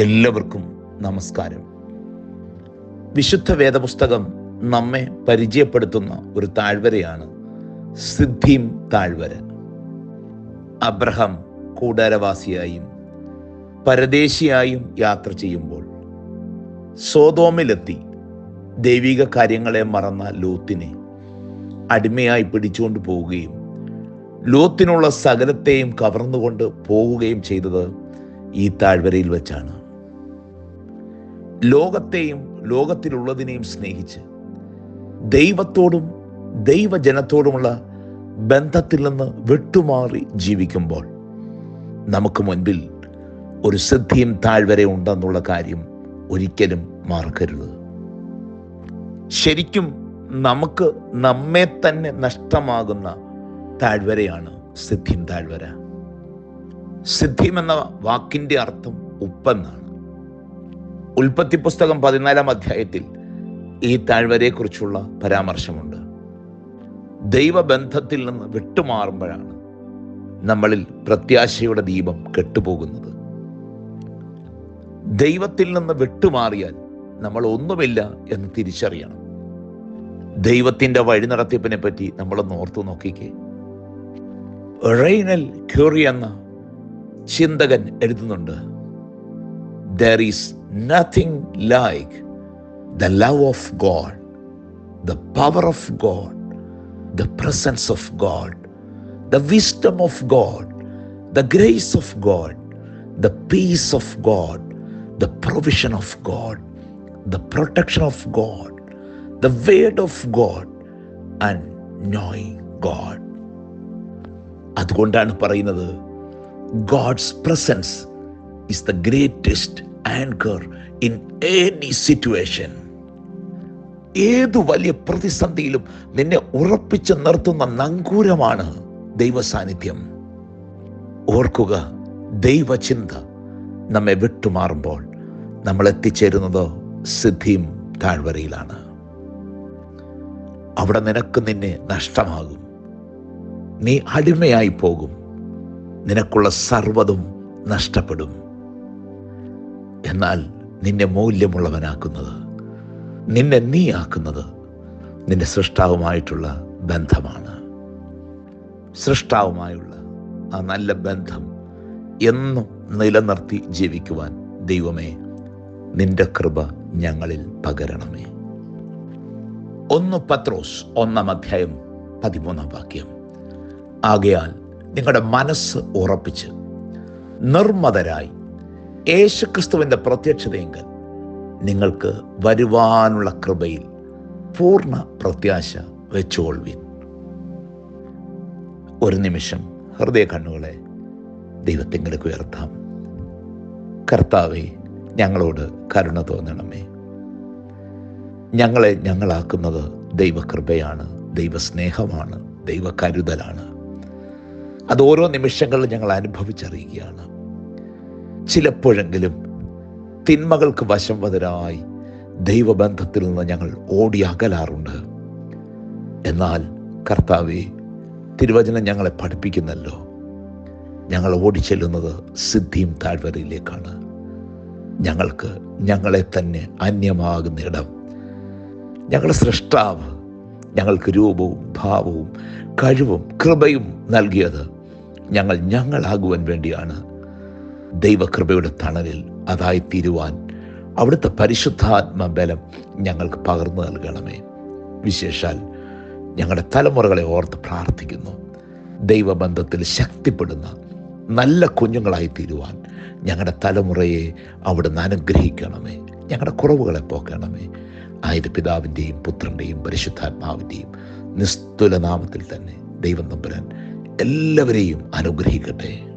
എല്ലാവർക്കും നമസ്കാരം. വിശുദ്ധ വേദപുസ്തകം നമ്മെ പരിചയപ്പെടുത്തുന്ന ഒരു താഴ്വരയാണ് സിദ്ധിം താഴ്വര. അബ്രഹാം കൂടാരവാസിയായും പരദേശിയായും യാത്ര ചെയ്യുമ്പോൾ സോതോമിലെത്തി ദൈവിക കാര്യങ്ങളെ മറന്ന ലോത്തിനെ അടിമയായി പിടിച്ചുകൊണ്ട് പോവുകയും ലോത്തിനുള്ള സകലത്തെയും കവർന്നുകൊണ്ട് പോവുകയും ചെയ്തത് ഈ താഴ്വരയിൽ വെച്ചാണ്. ലോകത്തെയും ലോകത്തിലുള്ളതിനെയും സ്നേഹിച്ച് ദൈവത്തോടും ദൈവജനത്തോടുമുള്ള ബന്ധത്തിൽ നിന്ന് വിട്ടുമാറി ജീവിക്കുമ്പോൾ നമുക്ക് മുൻപിൽ ഒരു സിദ്ധിയും താഴ്വര ഉണ്ടെന്നുള്ള കാര്യം ഒരിക്കലും മറക്കരുത്. ശരിക്കും നമുക്ക് നമ്മെ തന്നെ നഷ്ടമാകുന്ന താഴ്വരയാണ് സിദ്ധിം താഴ്വര. സിദ്ധിം എന്ന വാക്കിന്റെ അർത്ഥം ഉപ്പെന്നാണ്. ഉൽപ്പത്തി പുസ്തകം പതിനാലാം അധ്യായത്തിൽ ഈ താഴ്വരയെക്കുറിച്ചുള്ള പരാമർശമുണ്ട്. ദൈവബന്ധത്തിൽ നിന്ന് വിട്ടുമാറുമ്പോഴാണ് നമ്മളിൽ പ്രത്യാശയുടെ ദീപം കെട്ടുപോകുന്നത്. ദൈവത്തിൽ നിന്ന് വിട്ടുമാറിയാൽ നമ്മൾ ഒന്നുമില്ല എന്ന് തിരിച്ചറിയണം. ദൈവത്തിന്റെ വഴി നടത്തിപ്പിനെ പറ്റി നമ്മളൊന്ന് ഓർത്തു നോക്കിക്കേ. റെയ്നൽ ക്യൂറി എന്ന ചിന്തകൻ എഴുതുന്നുണ്ട് there is nothing like the love of God the power of God the presence of God the wisdom of God the grace of God the peace of God the provision of God the protection of God the word of God and knowing God അതുകൊണ്ടാണ് പറയുന്നത് God's presence is the greatest anchor in any situation ഏത് വലിയ പ്രതിസന്ധിയിലും നിന്നെ ഉറപ്പിച്ച് നിർത്തുന്ന നങ്കൂരമാണ് ദൈവ സാന്നിധ്യം ഓർക്കുക ദൈവചിന്ത നമ്മെ വിട്ടുമാറുമ്പോൾ നമ്മൾ എത്തിച്ചേരുന്നത് സിദ്ധിയും താഴ്വരയിലാണ്. അവിടെ നിനക്ക് നിന്നെ നഷ്ടമാകും. നീ അടിമയായി പോകും. നിനക്കുള്ള സർവതും നഷ്ടപ്പെടും. എന്നാൽ നിന്നെ മൂല്യമുള്ളവനാക്കുന്നത് നിന്നെ നീ ആക്കുന്നത് നിന്റെ സൃഷ്ടാവുമായിട്ടുള്ള ബന്ധമാണ്. സൃഷ്ടാവുമായുള്ള ആ നല്ല ബന്ധം എന്നും നിലനിർത്തി ജീവിക്കുവാൻ ദൈവമേ നിന്റെ കൃപ ഞങ്ങളിൽ പകരണമേ. ഒന്ന് പത്രോസ് ഒന്നാം അധ്യായം പതിമൂന്നാം വാക്യം. ആകയാൽ നിങ്ങളുടെ മനസ്സ് ഉറപ്പിച്ച് നിർമ്മതരായി യേശുക്രിസ്തുവിന്റെ പ്രത്യക്ഷതയെങ്കിൽ നിങ്ങൾക്ക് വരുവാനുള്ള കൃപയിൽ പൂർണ പ്രത്യാശ വെച്ചുകൊള്ളുവിൻ. ഒരു നിമിഷം ഹൃദയ കണ്ണുകളെ ദൈവത്തിങ്കിലേക്ക് ഉയർത്താം. കർത്താവെ ഞങ്ങളോട് കരുണ തോന്നണമേ. ഞങ്ങളെ ഞങ്ങളാക്കുന്നത് ദൈവകൃപയാണ് ദൈവസ്നേഹമാണ് ദൈവകരുതലാണ്. അത് ഓരോ നിമിഷങ്ങളിലും ഞങ്ങൾ അനുഭവിച്ചറിയുകയാണ്. ചിലപ്പോഴെങ്കിലും തിന്മകൾക്ക് വശം വതരായി ദൈവബന്ധത്തിൽ നിന്ന് ഞങ്ങൾ ഓടി അകലാറുണ്ട്. എന്നാൽ കർത്താവെ തിരുവചനം ഞങ്ങളെ പഠിപ്പിക്കുന്നല്ലോ. ഞങ്ങൾ ഓടിച്ചെല്ലുന്നത് സിദ്ധിയും താഴ്വരയിലേക്കാണ്. ഞങ്ങൾക്ക് ഞങ്ങളെ തന്നെ അന്യമാകുന്ന ഇടം. ഞങ്ങളുടെ സൃഷ്ടാവ് ഞങ്ങൾക്ക് രൂപവും ഭാവവും കഴിവും കൃപയും നൽകിയത് ഞങ്ങൾ ഞങ്ങളാകുവാൻ വേണ്ടിയാണ്. ദൈവകൃപയുടെ തണലിൽ അതായി തീരുവാൻ അവിടുത്തെ പരിശുദ്ധാത്മ ബലം ഞങ്ങൾക്ക് പകർന്നു നൽകണമേ. വിശേഷാൽ ഞങ്ങളുടെ തലമുറകളെ ഓർത്ത് പ്രാർത്ഥിക്കുന്നു. ദൈവബന്ധത്തിൽ ശക്തിപ്പെടുന്ന നല്ല കുഞ്ഞുങ്ങളായി തീരുവാൻ ഞങ്ങളുടെ തലമുറയെ അവിടുന്ന് അനുഗ്രഹിക്കണമേ. ഞങ്ങളുടെ കുറവുകളെ പോക്കണമേ. ആയത് പിതാവിന്റെയും പുത്രന്റെയും പരിശുദ്ധാത്മാവിന്റെയും നിസ്തുല നാമത്തിൽ തന്നെ ദൈവം നമ്പുരാൻ എല്ലാവരെയും അനുഗ്രഹിക്കട്ടെ.